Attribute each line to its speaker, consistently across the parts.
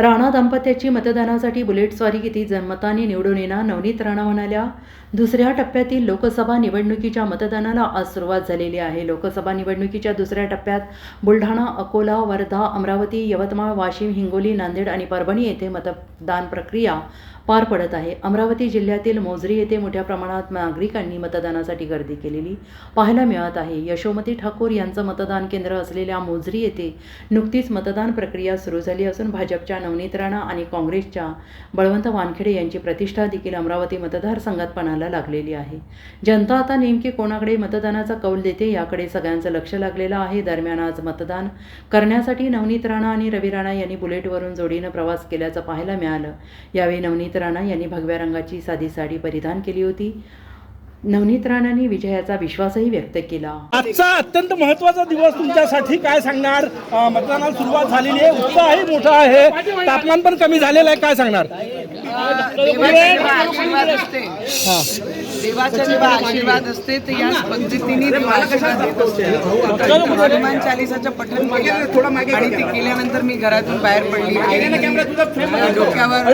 Speaker 1: ராணுவ राणा दाम्पत्याची मतदानासाठी बुलेट स्वारी किती जनमताने निवडून येणार नवनीत राणा म्हणाल्या. दुसऱ्या टप्प्यातील लोकसभा निवडणुकीच्या मतदानाला आज सुरुवात झालेली आहे. लोकसभा निवडणुकीच्या दुसऱ्या टप्प्यात बुलढाणा अकोला वर्धा अमरावती यवतमाळ वाशिम हिंगोली नांदेड आणि परभणी येथे मतदान प्रक्रिया पार पडत आहे. अमरावती जिल्ह्यातील मोजरी येथे मोठ्या प्रमाणात नागरिकांनी मतदानासाठी गर्दी केलेली पाहायला मिळत आहे. यशोमती ठाकूर यांचं मतदान केंद्र असलेल्या मोजरी येथे नुकतीच मतदान प्रक्रिया सुरू झाली असून भाजपच्या नवनीत राणा आणि काँग्रेसच्या बळवंत वानखेडे यांची प्रतिष्ठा देखील अमरावती मतदारसंघात पणाला लागलेली आहे. जनता आता नेमके कोणाकडे मतदानाचा कौल देते याकडे सगळ्यांचं लक्ष लागलेलं आहे. दरम्यान आज मतदान करण्यासाठी नवनीत राणा आणि रवी राणा यांनी बुलेटवरून जोडीनं प्रवास केल्याचं पाहायला मिळालं. यावेळी नवनीत राणा यांनी भगव्या रंगाची साधी साडी परिधान केली होती. नवनीत राणांनी विजयाचा विश्वासही व्यक्त केला.
Speaker 2: आजचा अत्यंत महत्त्वाचा दिवस तुमच्यासाठी काय सांगणार? मतदानाला सुरुवात झालेली आहे. उत्साहही मोठा आहे. तापमान पण कमी झालेलं आहे. काय सांगणार?
Speaker 3: देवाचा जेव्हा आशीर्वाद. असते देवाचा जेव्हा आशीर्वाद असते. तर या पद्धतीने हनुमान चालिसाचं पठण केलं आणि ते केल्यानंतर मी घरातून बाहेर पडली डोक्यावर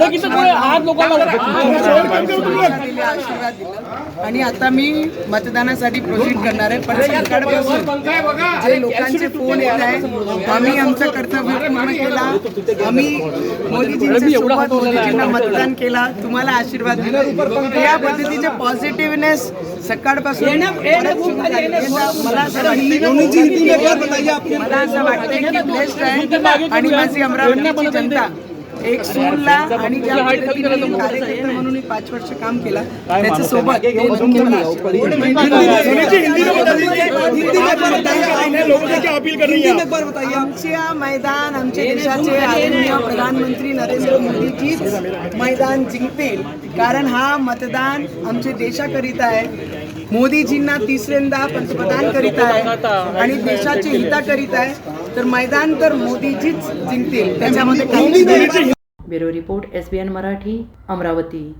Speaker 3: आशीर्वाद दिला. आणि आता मी मतदानासाठी प्रोसीड करणार आहे पण सकाळपासून जे लोकांचे फोन येत आहे आम्ही आमचं कर्तव्य पूर्ण केला. आम्ही मोदीजींच्या सोबत मोदीजींना मतदान केला. तुम्हाला आशीर्वाद दिला. या पद्धतीचे पॉझिटिव्हनेस सकाळपासून आहे. मला असं वाटतं असं वाटतंय की ब्लेस्ड आहे आणि माझी अमरावतीची जनता एक सूरला आणि ज्या पद्धतीने कार्यकर्ता म्हणून मी पाच वर्ष काम केलं त्याच्या सोबत आमच्या मैदान आमच्या देशाचे आदरणीय प्रधानमंत्री नरेंद्र मोदीजीच मैदान जिंकतील. कारण हा मतदान आमच्या देशाकरिता आहे. मोदीजींना तिसऱ्यांदा पंतप्रधान करीत आहे आणि देशाचे हिता करीत आहे. तर मैदान तर मोदीजीच जिंकतील. त्याच्यामध्ये काही
Speaker 1: bureau report S Marathi Amravati.